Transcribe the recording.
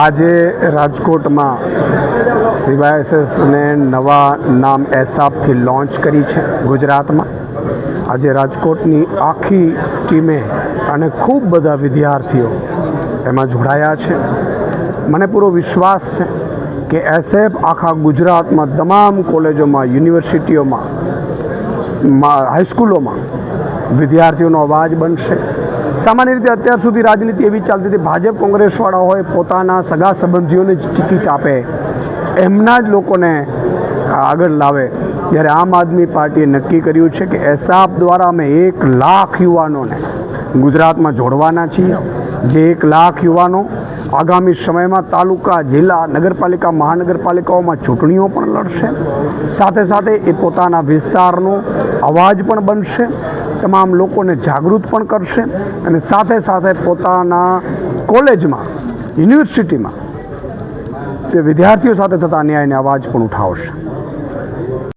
આજે રાજકોટમાં સીવાયએસએસને નવા નામ એસાપથી લોન્ચ કરી છે ગુજરાતમાં. આજે રાજકોટની આખી ટીમે અને ખૂબ બધા વિદ્યાર્થીઓ એમાં જોડાયા છે. મને પૂરો વિશ્વાસ છે કે એસએફ આખા ગુજરાતમાં તમામ કોલેજોમાં, યુનિવર્સિટીઓમાં હાઈસ્કૂલોમાં વિદ્યાર્થીઓનો અવાજ બનશે. સામાન્ય રીતે અત્યાર સુધી રાજનીતિ એવી ચાલતી હતી, ભાજપ કોંગ્રેસવાળા હોય પોતાના સગા સંબંધીઓને જ ટિકિટ આપે, એમના જ લોકોને આગળ લાવે. જ્યારે આમ આદમી પાર્ટીએ નક્કી કર્યું છે કે એસાપ દ્વારા અમે એક લાખ યુવાનોને ગુજરાતમાં જોડવાના છીએ. જે એક લાખ યુવાનો આગામી સમયમાં તાલુકા, જિલ્લા, નગરપાલિકા, મહાનગરપાલિકાઓમાં ચૂંટણીઓ પણ લડશે. સાથે સાથે એ પોતાના વિસ્તારનો અવાજ પણ બનશે. તમામ લોકોને જાગૃત પણ કરશે અને સાથે સાથે પોતાના કોલેજમાં, યુનિવર્સિટીમાં જે વિદ્યાર્થીઓ સાથે થતા અન્યાયને અવાજ પણ ઉઠાવશે.